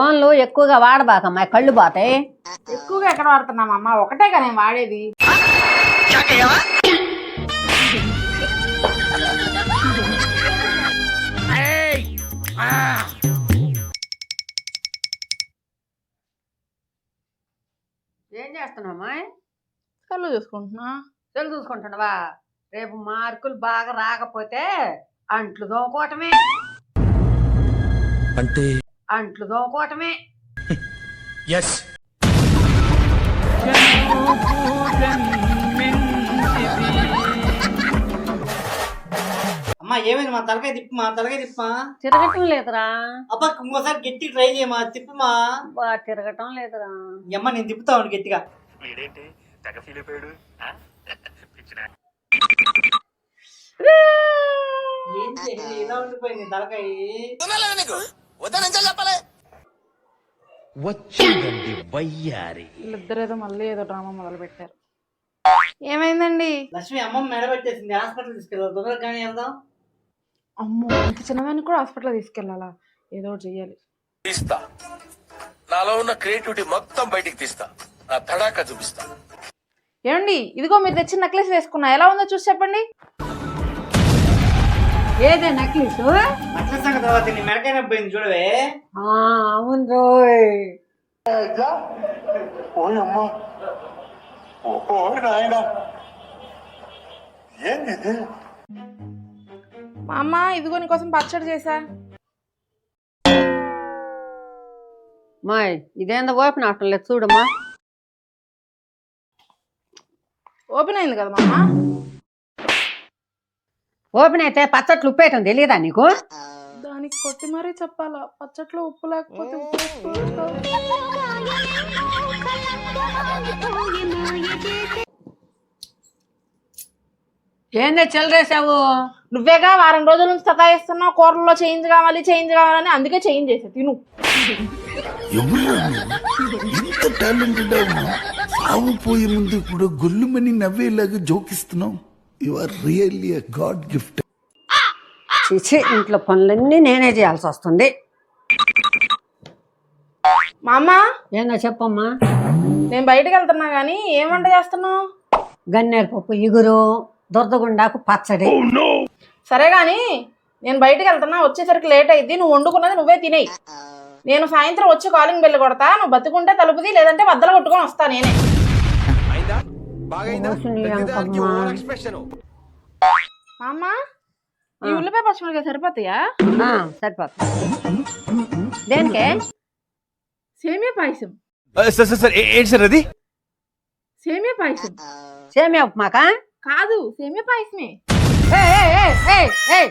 ఫోన్లు ఎక్కువగా వాడబాకమ్మా కళ్ళు పోతాయి. ఎక్కువగా ఎక్కడ వాడుతున్నాం అమ్మ? ఒకటే కదా నేను వాడేది. ఏం చేస్తున్నావమ్మా? కళ్ళు చూసుకుంటున్నా. సెల్ చూసుకుంటున్నావా? రేపు మార్కులు బాగా రాకపోతే అంట్లు దోముకోవటమే అంటే అంట్లు దోముకోవటమే ఎస్ అమ్మా ఏమైంది? మా తలకాయ తిప్పు మా తలకాయ తిప్పమా తిరగటం లేదురా. అబ్బా ఇంకోసారి గట్టి ట్రై చేయమా? తిప్పుమా? బా తిరగటం లేదురా. ఈ అమ్మ నేను తిప్పుతా ఉండు గట్టిగా. వీడేంటి? తెగ ఫీల్ అయిపోయాడు ఏంటి ఇలా ఉండిపోయింది తలకాయ. వచ్చిందండి వయ్యారి. వీళ్ళిద్దరు ఏదో మళ్ళీ ఏదో డ్రామా మొదలు పెట్టారు ఏమైందండి? లక్ష్మి అమ్మమ్మ మెడ పెట్టేసింది. హాస్పిటల్ తీసుకెళ్ళాలి. తొందరగా కానీ వెళ్దాం. అమ్మో అంత చిన్నదాన్ని కూడా హాస్పిటల్ తీసుకెళ్ళాలా? ఏదో ఒకటి చెయ్యాలి. తీస్తా. నాలో ఉన్న క్రియేటివిటీ మొత్తం బయటికి తీస్తా. నా తడాక చూపిస్తా. ఏమండి ఇదిగో మీరు తెచ్చిన నెక్లెస్ వేసుకున్నా. ఎలా ఉందో చూసి చెప్పండి. ఏదే నక్లీసు? అట్ల సంగతి తర్వాత నీ మెడకాయ నొప్పి పోయింది చూడవే ఆ, అవును రోయ్. మా అమ్మ. ఇదిగో నీకోసం పచ్చడి చేసా మాయ్ ఇదేందో ఓపెన్ అవటం లేదు చూడమ్మా. ఓపెన్ అయింది కదా మా అమ్మ ఓపెన్ అయితే పచ్చట్లు ఉప్పేయటం తెలియదా నీకు? దానికి కొట్టి మరీ చెప్పాలా? పచ్చట్లో ఉప్పు లేకపోతే ఉప్పు. ఏందే చెల్లరేసావు నువ్వేగా వారం రోజుల నుంచి సతాయిస్తున్నావు కూరల్లో చేంజ్ కావాలి చేంజ్ కావాలని అందుకే చేంజ్ చేసా తిను? ఇంత టాలెంటెడ్ సాగు పోయే ముందు కూడా గొల్లుమని నవ్వేలాగా జోకిస్తున్నావు. You are really a god gift చిచి ఇంట్లో పనులన్నీ నేనే చేయాల్సి వస్తుంది. మా అమ్మ ఏందో చెప్పమ్మా. నేను బయటకు వెళ్తున్నా గానీ ఏం వంట చేస్తున్నావు? గన్నేరు పప్పు ఇగురు దురదగుండాకు పచ్చడి. సరే గాని నేను బయటకు వెళ్తున్నా వచ్చేసరికి లేట్ అయింది నువ్వు వండుకున్నది నువ్వే తినేయి. నేను సాయంత్రం వచ్చి కాలింగ్ బెల్ కొడతా నువ్వు బతుకుంటే తలుపుది లేదంటే బద్దలు కొట్టుకొని వస్తా నేనే. అమ్మ. ఈ ఉల్లిపాయ పచ్చిమిరకాయ సరిపోతాయా? ఆ, సరిపోతుంది దేనికే? Semiya payasam. Sir sir sir. ఏంటి సార్ అది? సేమియా పాయసం. సేమియా ఉప్మాకా? కాదు సేమియా పాయసమే. ఏయ్, ఏయ్, ఏయ్, ఏయ్, ఏయ్,